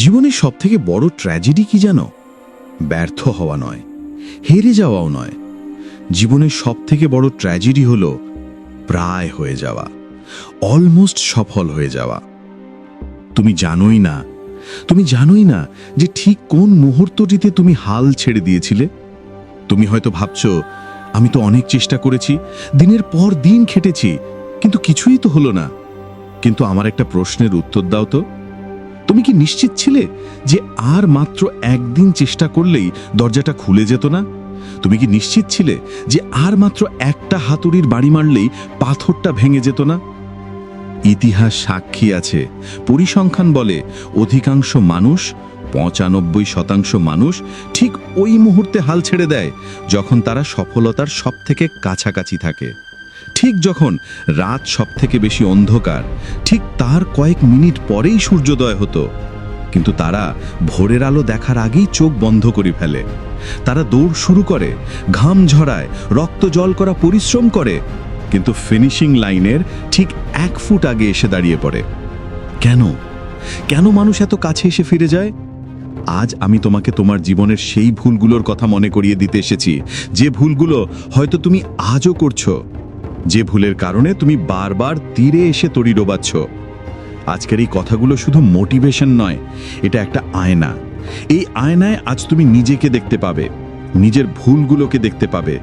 জীবনের সবথেকে বড় ট্র্যাজেডি কি জানো? ব্যর্থ হওয়া নয়, হেরে যাওয়াও নয়। জীবনের সবথেকে বড় ট্র্যাজেডি হলো প্রায় হয়ে যাওয়া অলমোস্ট সফল হয়ে যাওয়া। তুমি জানোই না, তুমি জানোই না যে ঠিক কোন মুহূর্তটিতে তুমি হাল ছেড়ে দিয়েছিলে। তুমি হয়তো ভাবছ, আমি তো অনেক চেষ্টা করেছি, দিনের পর দিন খেটেছি, কিন্তু কিছুই তো হলো না। কিন্তু আমার একটা প্রশ্নের উত্তর দাও তো। তুমি কি নিশ্চিত ছিলে যে আর মাত্র একদিন চেষ্টা করলেই দরজাটা খুলে যেত না? তুমি কি নিশ্চিত ছিলে যে আর মাত্র একটা হাতুড়ির বাড়ি মারলেই পাথরটা ভেঙে যেত না? ইতিহাস সাক্ষী আছে। পরিসংখ্যান বলে অধিকাংশ মানুষ, পঁচানব্বই শতাংশ মানুষ ঠিক ওই মুহূর্তে হাল ছেড়ে দেয়, যখন তারা সফলতার সবথেকে কাছাকাছি থাকে। ঠিক যখন রাত সবথেকে বেশি অন্ধকার, ঠিক তার কয়েক মিনিট পরেই সূর্যোদয় হতো। কিন্তু তারা ভোরের আলো দেখার আগেই চোখ বন্ধ করে ফেলে। তারা দৌড় শুরু করে, ঘাম ঝরায়, রক্ত জল করা পরিশ্রম করে, কিন্তু ফিনিশিং লাইনের ঠিক এক ফুট আগে এসে দাঁড়িয়ে পড়ে। কেন? কেন মানুষ এত কাছে এসে ফিরে যায়? আজ আমি তোমাকে তোমার জীবনের সেই ভুলগুলোর কথা মনে করিয়ে দিতে এসেছি। যে ভুলগুলো হয়তো তুমি আজও করছ। যে ভুলের কারণে তুমি বারবার তীরে এসে তড়ি ডোবাচ্ছ। আজকের এই কথাগুলো শুধু মোটিভেশন নয়, এটা একটা আয়না। এই আয়নায় আজ তুমি নিজেকে দেখতে পাবে, নিজের ভুলগুলোকে দেখতে পাবে।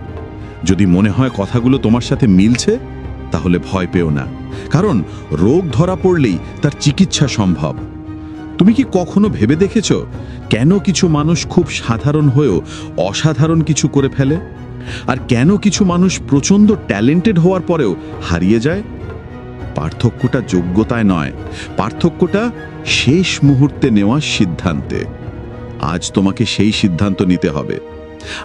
যদি মনে হয় কথাগুলো তোমার সাথে মিলছে, তাহলে ভয় পেও না। কারণ রোগ ধরা পড়লেই তার চিকিৎসা সম্ভব। তুমি কি কখনো ভেবে দেখেছ, কেন কিছু মানুষ খুব সাধারণ হয়েও অসাধারণ কিছু করে ফেলে? আর কেন কিছু মানুষ প্রচণ্ড ট্যালেন্টেড হওয়ার পরেও হারিয়ে যায়? পার্থক্যটা যোগ্যতায় নয়। পার্থক্যটা শেষ মুহূর্তে নেওয়া সিদ্ধান্তে। আজ তোমাকে সেই সিদ্ধান্ত নিতে হবে।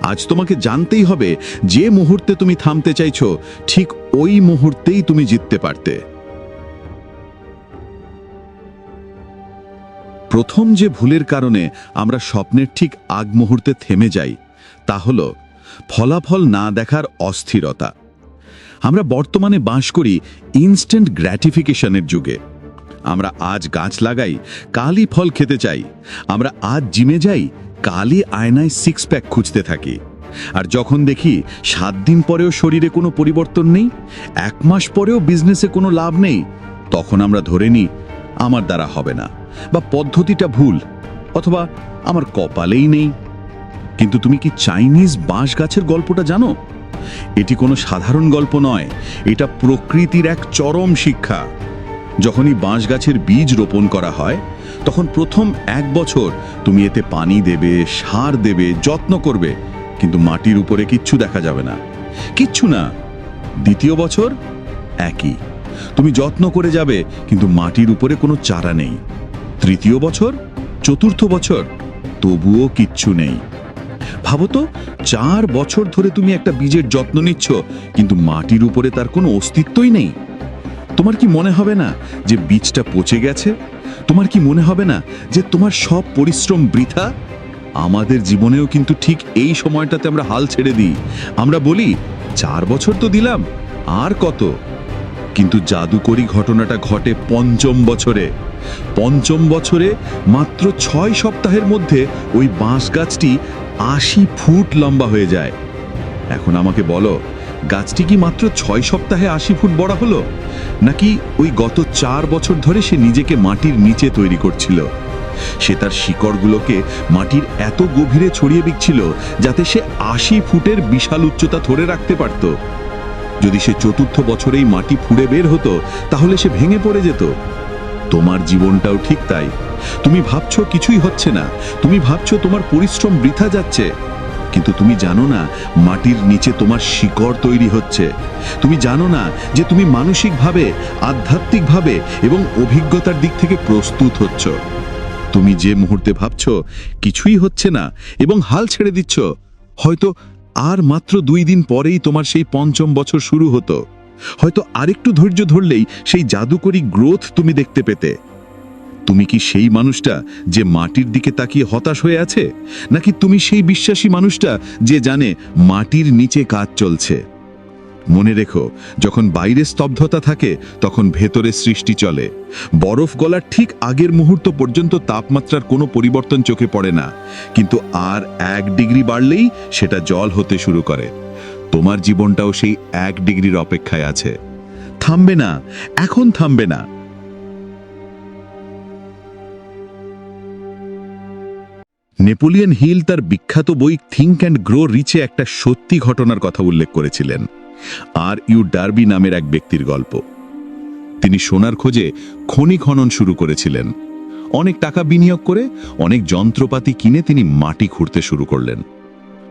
আজ তোমাকে জানতেই হবে যে মুহূর্তে তুমি থামতে চাইছ, ঠিক ওই মুহূর্তেই তুমি জিততে পারতে। প্রথম যে ভুলের কারণে আমরা স্বপ্নের ঠিক আগ মুহূর্তে থেমে যাই, তা হল ফলাফল না দেখার অস্থিরতা। আমরা বর্তমানে বাস করি ইনস্ট্যান্ট গ্র্যাটিফিকেশনের যুগে। আমরা আজ গাছ লাগাই, কালই ফল খেতে চাই। আমরা আজ জিমে যাই, কালই আয়নায় সিক্স প্যাক খুঁজতে থাকি। আর যখন দেখি সাত দিন পরেও শরীরে কোনো পরিবর্তন নেই, এক মাস পরেও বিজনেসে কোনো লাভ নেই, তখন আমরা ধরে নিই, আমার দ্বারা হবে না। বা পদ্ধতিটা ভুল, অথবা আমার কপালেই নেই। কিন্তু তুমি কি চাইনিজ বাঁশ গাছের গল্পটা জানো? এটি কোনো সাধারণ গল্প নয়, এটা প্রকৃতির এক চরম শিক্ষা। যখনই বাঁশ গাছের বীজ রোপণ করা হয়, তখন প্রথম এক বছর তুমি এতে পানি দেবে, সার দেবে, যত্ন করবে, কিন্তু মাটির উপরে কিচ্ছু দেখা যাবে না। কিচ্ছু না, দ্বিতীয় বছর একই। তুমি যত্ন করে যাবে, কিন্তু মাটির উপরে কোনো চারা নেই। তৃতীয় বছর, চতুর্থ বছর, তবুও কিচ্ছু নেই। ভাবো তো, চার বছর ধরে তুমি একটা বীজের যত্ন নিচ্ছ, কিন্তু মাটির উপরে তার কোনো অস্তিত্বই নেই। তোমার কি মনে হবে না যে বীজটা পচে গেছে? তোমার কি মনে হবে না যে তোমার সব পরিশ্রম বৃথা? আমাদের জীবনেও কিন্তু ঠিক এই সময়টাতে আমরা হাল ছেড়ে দিই। আমরা বলি, চার বছর তো দিলাম, আর কত? কিন্তু জাদুকরি ঘটনাটা ঘটে পঞ্চম বছরে। পঞ্চম বছরে মাত্র ছয় সপ্তাহের মধ্যে ওই বাঁশ গাছটি আশি ফুট লম্বা হয়ে যায়। এখন আমাকে বলো, গাছটি কি মাত্র ছয় সপ্তাহে আশি ফুট বড় হলো? নাকি ওই গত চার বছর ধরে সে নিজেকে মাটির নিচে তৈরি করছিল? সে তার শিকড়গুলোকে মাটির এত গভীরে ছড়িয়ে বিকছিল যাতে সে আশি ফুটের বিশাল উচ্চতা ধরে রাখতে পারত। যদি সে চতুর্থ বছরেই মাটি ফুঁড়ে বের হতো, তাহলে সে ভেঙে পড়ে যেত। তোমার জীবনটাও ঠিক তাই। তুমি ভাবছ কিছুই হচ্ছে না। তুমি ভাবছ তোমার পরিশ্রম বৃথা যাচ্ছে। কিন্তু তুমি জানো না, মাটির নিচে তোমার শিকড় তৈরি হচ্ছে। তুমি জানো না যে তুমি মানসিকভাবে, আধ্যাত্মিকভাবে এবং অভিজ্ঞতার দিক থেকে প্রস্তুত হচ্ছ। তুমি যে মুহূর্তে ভাবছ কিছুই হচ্ছে না এবং হাল ছেড়ে দিচ্ছ, হয়তো আর মাত্র দুই দিন পরেই তোমার সেই পঞ্চম বছর শুরু হতো। হয়তো আরেকটু ধৈর্য ধরলেই সেই জাদুকরী গ্রোথ তুমি দেখতে পেতে। তুমি কি সেই মানুষটা যে মাটির দিকে তাকিয়ে হতাশ হয়ে আছে? নাকি তুমি সেই বিশ্বাসী মানুষটা যে জানে মাটির নিচে কাজ চলছে? মনে রেখো, যখন বাইরে স্তব্ধতা থাকে, তখন ভেতরে সৃষ্টি চলে। বরফ গলার ঠিক আগের মুহূর্ত পর্যন্ত তাপমাত্রার কোনো পরিবর্তন চোখে পড়ে না। কিন্তু আর এক ডিগ্রি বাড়লেই সেটা জল হতে শুরু করে। তোমার জীবনটাও সেই এক ডিগ্রির অপেক্ষায় আছে। থামবে না, এখন থামবে না। নেপোলিয়ন হিল তার বিখ্যাত বই থিঙ্ক অ্যান্ড গ্রো রিচে একটা সত্যি ঘটনার কথা উল্লেখ করেছিলেন। আর ইউ ডার্বি নামের এক ব্যক্তির গল্প। তিনি সোনার খোঁজে খনি খনন শুরু করেছিলেন। অনেক টাকা বিনিয়োগ করে অনেক যন্ত্রপাতি কিনে তিনি মাটি খুঁড়তে শুরু করলেন।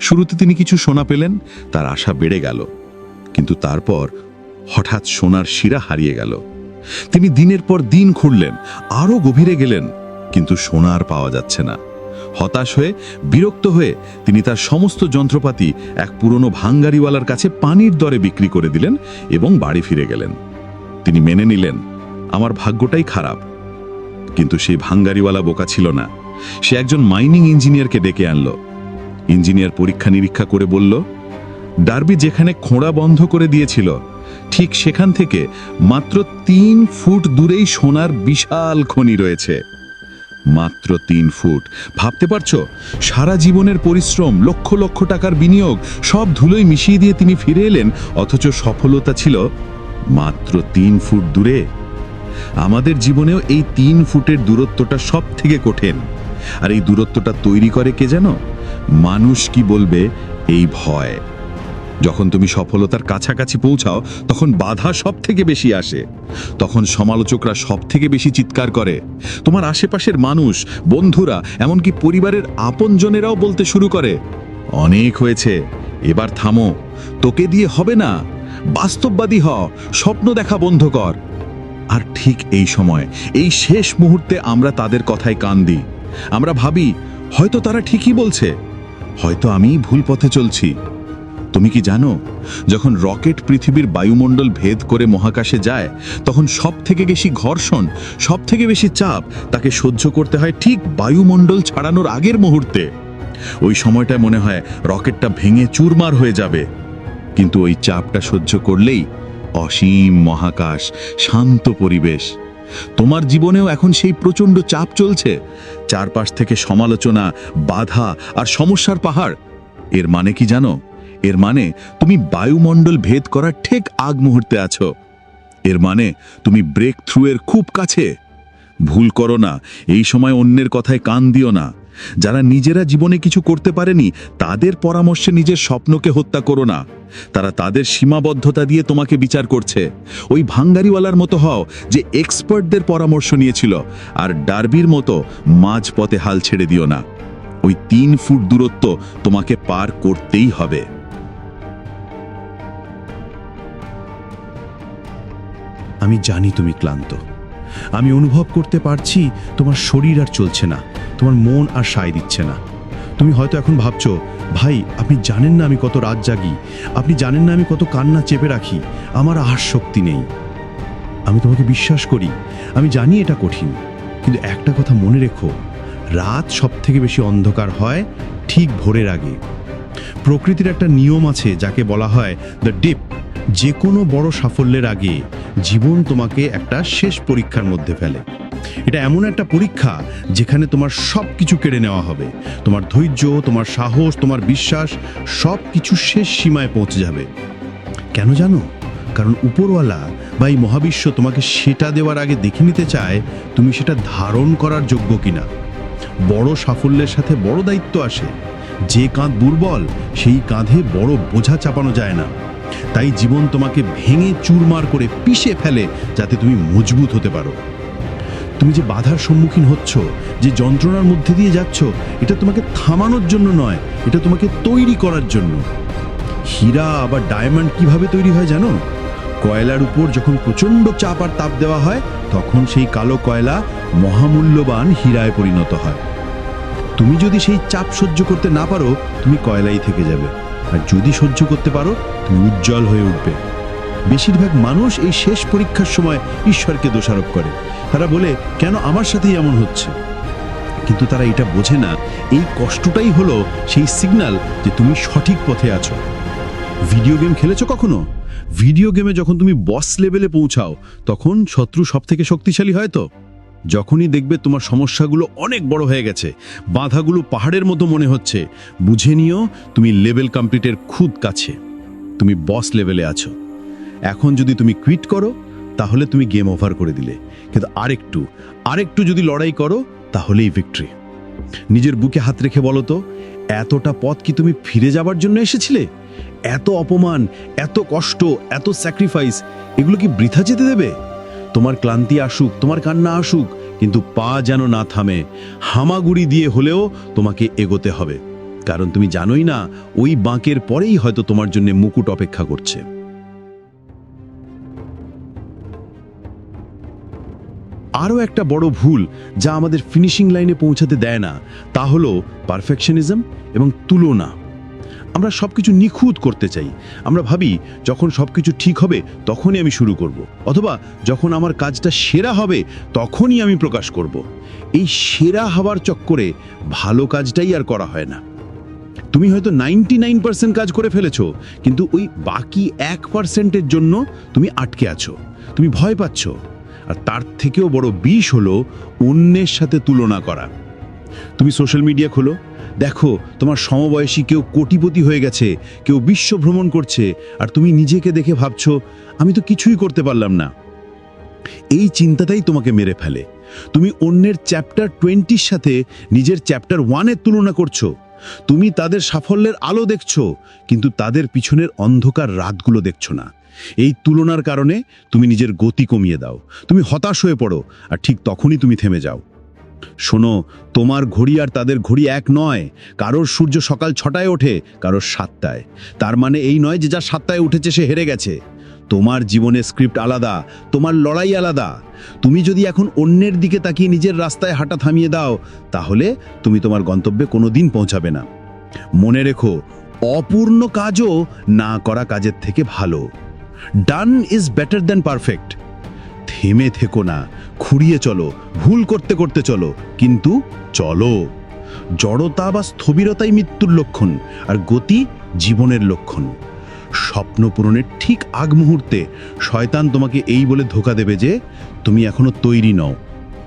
শুরুতে তিনি কিছু সোনা পেলেন, তার আশা বেড়ে গেল। কিন্তু তারপর হঠাৎ সোনার শিরা হারিয়ে গেল। তিনি দিনের পর দিন খুঁড়লেন, আরও গভীরে গেলেন, কিন্তু সোনা আর পাওয়া যাচ্ছে না। হতাশ হয়ে, বিরক্ত হয়ে তিনি তার সমস্ত যন্ত্রপাতি এক পুরনো ভাঙ্গারিওয়ালার কাছে পানির দরে বিক্রি করে দিলেন এবং বাড়ি ফিরে গেলেন। তিনি মেনে নিলেন, আমার ভাগ্যটাই খারাপ। কিন্তু সেই ভাঙ্গারিওয়ালা বোকা ছিল না। সে একজন মাইনিং ইঞ্জিনিয়ারকে ডেকে আনলো। ইঞ্জিনিয়ার পরীক্ষা নিরীক্ষা করে বলল, ডার্বি যেখানে খোঁড়া বন্ধ করে দিয়েছিল, ঠিক সেখান থেকে মাত্র তিন ফুট দূরেই সোনার বিশাল খনি রয়েছে। মাত্র তিন ফুট। ভাবতে পারছ? সারা জীবনের পরিশ্রম, লক্ষ লক্ষ টাকার বিনিয়োগ, সব ধুলোয় মিশিয়ে দিয়ে তিনি ফিরে এলেন, অথচ সফলতা ছিল মাত্র তিন ফুট দূরে। আমাদের জীবনেও এই তিন ফুটের দূরত্বটা সব থেকে কঠিন। আর এই দূরত্বটা তৈরি করে কে জানো? মানুষ কি বলবে এই ভয়? যখন তুমি সফলতার কাছাকাছি পৌঁছাও, তখন বাধা সব থেকে বেশি আসে। তখন সমালোচকরা সব থেকে বেশি চিৎকার করে। তোমার আশেপাশের মানুষ, বন্ধুরা, এমনকি পরিবারের আপনজনেরাও বলতে শুরু করে। অনেক হয়েছে, এবার থামো। তোকে দিয়ে হবে না। বাস্তববাদী হ স্বপ্ন দেখা বন্ধ কর। আর ঠিক এই সময়, এই শেষ মুহূর্তে আমরা তাদের কথায় কান দিই। আমরা ভাবি, হয়তো তারা ঠিকই বলছে। হয়তো আমি ভুল পথে চলছি। তুমি কি জানো, যখন রকেট পৃথিবীর বায়ুমণ্ডল ভেদ করে মহাকাশে যায়, তখন সব থেকে বেশি ঘর্ষণ সব থেকে বেশি চাপ তাকে সহ্য করতে হয় ঠিক বায়ুমণ্ডল ছাড়ানোর আগের মুহূর্তে। ওই সময়টায় মনে হয় রকেটটা ভেঙে চুরমার হয়ে যাবে। কিন্তু ওই চাপটা সহ্য করলেই অসীম মহাকাশ, শান্ত পরিবেশ তোমার জীবনেও এখন সেই প্রচণ্ড চাপ চলছে। চারপাশ থেকে সমালোচনা, বাধা আর সমস্যার পাহাড়। এর মানে কি জানো? এর মানে তুমি বায়ুমণ্ডল ভেদ করার ঠিক আগ মুহূর্তে আছো। এর মানে তুমি ব্রেক থ্রু এর খুব কাছে। ভুল করো না, এই সময় অন্যের কথায় কান দিও না। যারা নিজেরা জীবনে কিছু করতে পারেনি, তাদের পরামর্শে নিজের স্বপ্নকে হত্যা করো না। তারা তাদের সীমাবদ্ধতা দিয়ে তোমাকে বিচার করছে। ওই ভাঙ্গারিওয়ালার মতো হও যে এক্সপার্টদের পরামর্শ নিয়েছিল, আর ডার্বির মতো মাঝপথে হাল ছেড়ে দিও না। ওই তিন ফুট দূরত্ব তোমাকে পার করতেই হবে। আমি জানি তুমি ক্লান্ত। আমি অনুভব করতে পারছি তোমার শরীর আর চলছে না। তোমার মন আর সায় দিচ্ছে না। তুমি হয়তো এখন ভাবছ, ভাই, আপনি জানেন না আমি কত রাত জাগি। আপনি জানেন না আমি কত কান্না চেপে রাখি। আমার আর শক্তি নেই। আমি তোমাকে বিশ্বাস করি, আমি জানি এটা কঠিন। কিন্তু একটা কথা মনে রেখো, রাত সব থেকে বেশি অন্ধকার হয় ঠিক ভোরের আগে। প্রকৃতির একটা নিয়ম আছে যাকে বলা হয় দ্য ডিপ যে কোনো বড় সাফল্যের আগে জীবন তোমাকে একটা শেষ পরীক্ষার মধ্যে ফেলে। এটা এমন একটা পরীক্ষা যেখানে তোমার সব কিছু কেড়ে নেওয়া হবে। তোমার ধৈর্য, তোমার সাহস, তোমার বিশ্বাস সব কিছু শেষ সীমায় পৌঁছে যাবে। কেন জানো? কারণ উপরওয়ালা বা এই মহাবিশ্ব তোমাকে সেটা দেওয়ার আগে দেখে নিতে চায় তুমি সেটা ধারণ করার যোগ্য কিনা। বড় সাফল্যের সাথে বড় দায়িত্ব আসে। যে কাঁধ দুর্বল, সেই কাঁধে বড় বোঝা চাপানো যায় না। তাই জীবন তোমাকে ভেঙে চুরমার করে পিষে ফেলে যাতে তুমি মজবুত হতে পারো। তুমি যে বাধার সম্মুখীন হচ্ছ, যে যন্ত্রণার মধ্যে দিয়ে যাচ্ছ, এটা তোমাকে থামানোর জন্য নয়, এটা তোমাকে তৈরি করার জন্য। হীরা আবার ডায়মন্ড কীভাবে তৈরি হয় জানো? কয়লার উপর যখন প্রচণ্ড চাপ আর তাপ দেওয়া হয়, তখন সেই কালো কয়লা মহামূল্যবান হীরায় পরিণত হয়। তুমি যদি সেই চাপ সহ্য করতে না পারো, তুমি কয়লাই থেকে যাবে। আর যদি সহ্য করতে পারো, তুমি উজ্জ্বল হয়ে উঠবে। বেশিরভাগ মানুষ এই শেষ পরীক্ষার সময় ঈশ্বরকে দোষারোপ করে। তারা বলে, কেন আমার সাথেই এমন হচ্ছে? কিন্তু তারা এটা বোঝে না। এই কষ্টটাই হলো সেই সিগন্যাল যে তুমি সঠিক পথে আছো। ভিডিও গেম খেলেছো কখনো? ভিডিও গেমে যখন তুমি বস লেভেলে পৌঁছাও, তখন শত্রু সব থেকে শক্তিশালী হয় তো? যখনই দেখবে তোমার সমস্যাগুলো অনেক বড় হয়ে গেছে, বাধাগুলো পাহাড়ের মতো মনে হচ্ছে, বুঝে নিও তুমি লেভেল কমপ্লিটের খুব কাছে। তুমি বস লেভেলে আছো। এখন যদি তুমি কুইট করো তাহলে তুমি গেম ওভার করে দিলে। কিন্তু আরেকটু আরেকটু যদি লড়াই করো, তাহলেই ভিক্টরি নিজের বুকে হাত রেখে বলো তো, এতটা পথ কি তুমি ফিরে যাবার জন্য এসেছিলে? এত অপমান, এত কষ্ট, এত স্যাক্রিফাইস এগুলো কি বৃথা যেতে দেবে? তোমার ক্লান্তি আসুক, তোমার কান্না আসুক, কিন্তু পা যেন না থামে। হামাগুড়ি দিয়ে হলেও তোমাকে এগোতে হবে। কারণ তুমি জানোই না, ওই বাঁকের পরেই হয়তো তোমার জন্য মুকুট অপেক্ষা করছে। আরও একটা বড় ভুল যা আমাদের ফিনিশিং লাইনে পৌঁছাতে দেয় না, তা হলো পারফেকশনিজম এবং তুলনা। আমরা সব কিছু নিখুঁত করতে চাই। আমরা ভাবি, যখন সব কিছু ঠিক হবে, তখনই আমি শুরু করব। অথবা, যখন আমার কাজটা সেরা হবে, তখনই আমি প্রকাশ করব। এই সেরা হওয়ার চক্করে ভালো কাজটাই আর করা হয় না। তুমি হয়তো নাইনটি নাইন পার্সেন্ট কাজ করে ফেলেছো, কিন্তু ওই বাকি এক পার্সেন্টের জন্য তুমি আটকে আছো। তুমি ভয় পাচ্ছ। আর তার থেকেও বড় বিষ হলো অন্যের সাথে তুলনা করা। তুমি সোশ্যাল মিডিয়া খোলো। দেখো, তোমার সমবয়সী কেউ কোটিপতি হয়ে গেছে, কেউ বিশ্ব ভ্রমণ করছে, আর তুমি নিজেকে দেখে ভাবছ, আমি তো কিছুই করতে পারলাম না। এই চিন্তাটাই তোমাকে মেরে ফেলে। তুমি অন্যের চ্যাপ্টার টোয়েন্টির সাথে নিজের চ্যাপ্টার ওয়ানের তুলনা করছ। তুমি তাদের সাফল্যের আলো দেখছ, কিন্তু তাদের পিছনের অন্ধকার রাতগুলো দেখছ না। এই তুলনার কারণে তুমি নিজের গতি কমিয়ে দাও। তুমি হতাশ হয়ে পড়ো, আর ঠিক তখনই তুমি থেমে যাও। শোনো, তোমার ঘড়ি আর তাদের ঘড়ি এক নয়। কারোর সূর্য সকাল ছটায় ওঠে, কারোর সাতটায়। তার মানে এই নয় যে যা সাতটায় উঠেছে সে হেরে গেছে। তোমার জীবনের স্ক্রিপ্ট আলাদা, তোমার লড়াই আলাদা। তুমি যদি এখন অন্যের দিকে তাকিয়ে নিজের রাস্তায় হাঁটা থামিয়ে দাও, তাহলে তুমি তোমার গন্তব্যে কোনো দিন পৌঁছাবে না। মনে রেখো, অপূর্ণ কাজও না করা কাজের থেকে ভালো। Done is better than perfect থেমে থেকো না, খুঁড়িয়ে চলো, ভুল করতে করতে চলো, কিন্তু চলো। জড়তা বা স্থবিরতাই মৃত্যুর লক্ষণ, আর গতি জীবনের লক্ষণ। স্বপ্ন পূরণের ঠিক আগ মুহূর্তে শয়তান তোমাকে এই বলে ধোকা দেবে যে তুমি এখনও তৈরি নও।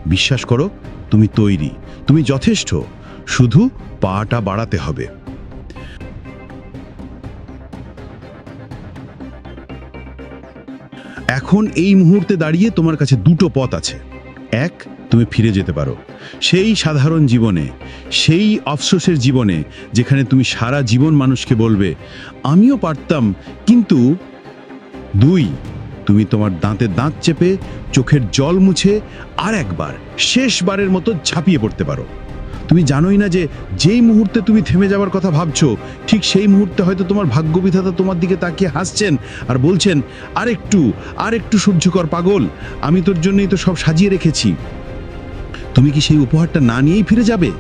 বিশ্বাস করো, তুমি তৈরি, তুমি যথেষ্ট, শুধু পাটা বাড়াতে হবে। এখন এই মুহূর্তে দাঁড়িয়ে তোমার কাছে দুটো পথ আছে। এক, তুমি ফিরে যেতে পারো। সেই সাধারণ জীবনে, সেই অফসোসের জীবনে, যেখানে তুমি সারা জীবন মানুষকে বলবে, আমিও পারতাম। কিন্তু দুই, তুমি তোমার দাঁতে দাঁত চেপে, চোখের জল মুছে আর একবার শেষবারের মতো ঝাঁপিয়ে পড়তে পারো। তুমি জানোই না যে যেই মুহূর্তে তুমি থেমে যাওয়ার কথা ভাবছ, ঠিক সেই মুহূর্তে হয়তো তোমার ভাগ্যবিধাতা তোমার দিকে তাকিয়ে হাসছেন আর বলছেন, আরেকটু আরেকটু সহ্য কর পাগল, আমি তোর জন্যই তো সব সাজিয়ে রেখেছি। তুমি কি সেই উপহারটা না নিয়েই ফিরে যাবে?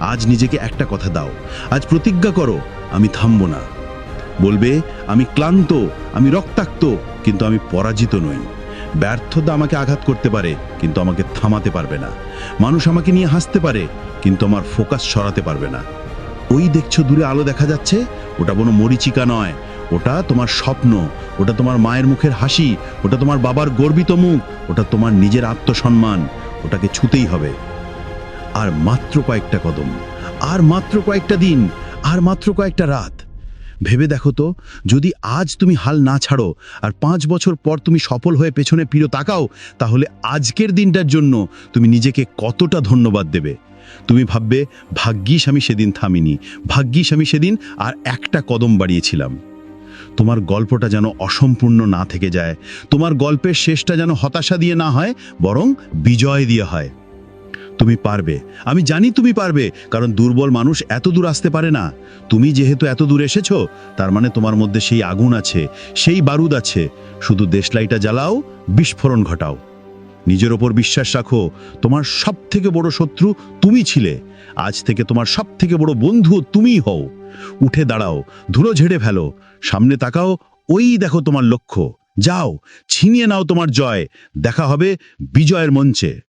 আজ নিজেকে একটা কথা দাও, আজ প্রতিজ্ঞা করো, আমি থামবো না। বলবে, আমি ক্লান্ত, আমি রক্তাক্ত, কিন্তু আমি পরাজিত নই। ব্যর্থতা আমাকে আঘাত করতে পারে, কিন্তু আমাকে থামাতে পারবে না। মানুষ আমাকে নিয়ে হাসতে পারে, কিন্তু আমার ফোকাস সরাতে পারবে না। ওই দেখছ দূরে আলো দেখা যাচ্ছে? ওটা কোনো মরিচিকা নয়। ওটা তোমার স্বপ্ন। ওটা তোমার মায়ের মুখের হাসি। ওটা তোমার বাবার গর্বিত মুখ। ওটা তোমার নিজের আত্মসম্মান। ওটাকে ছুতেই হবে। আর মাত্র কয়েকটা কদম। আর মাত্র কয়েকটা দিন। আর মাত্র কয়েকটা রাত। ভেবে দেখো তো, যদি আজ তুমি হাল না ছাড়ো আর পাঁচ বছর পর তুমি সফল হয়ে পেছনে ফিরে তাকাও, তাহলে আজকের দিনটার জন্য তুমি নিজেকে কতটা ধন্যবাদ দেবে? তুমি ভাববে, ভাগ্যিস আমি সেদিন থামিনি, ভাগ্যিস আমি সেদিন আর একটা কদম বাড়িয়েছিলাম। তোমার গল্পটা যেন অসম্পূর্ণ না থেকে যায়, তোমার গল্পের শেষটা যেন হতাশা দিয়ে না হয়, বরং বিজয় দিয়ে হয়। তুমি পারবে। আমি জানি তুমি পারবে, কারণ দুর্বল মানুষ এত দূর আসতে পারে না। তুমি যেহেতু এত দূর এসেছ, তার মানে তোমার মধ্যে সেই আগুন আছে, সেই বারুদ আছে। শুধু দেশলাইটা জ্বালাও, বিস্ফোরণ ঘটাও। নিজের ওপর বিশ্বাস রাখো, তোমার সব থেকে বড় শত্রু তুমি ছিলে। আজ থেকে তোমার সব থেকে বড় বন্ধু তুমিই হও। উঠে দাঁড়াও, ধুলো ঝেড়ে ফেলো, সামনে তাকাও, ওই দেখো তোমার লক্ষ্য। যাও, ছিনিয়ে নাও তোমার জয়। দেখা হবে বিজয়ের মঞ্চে।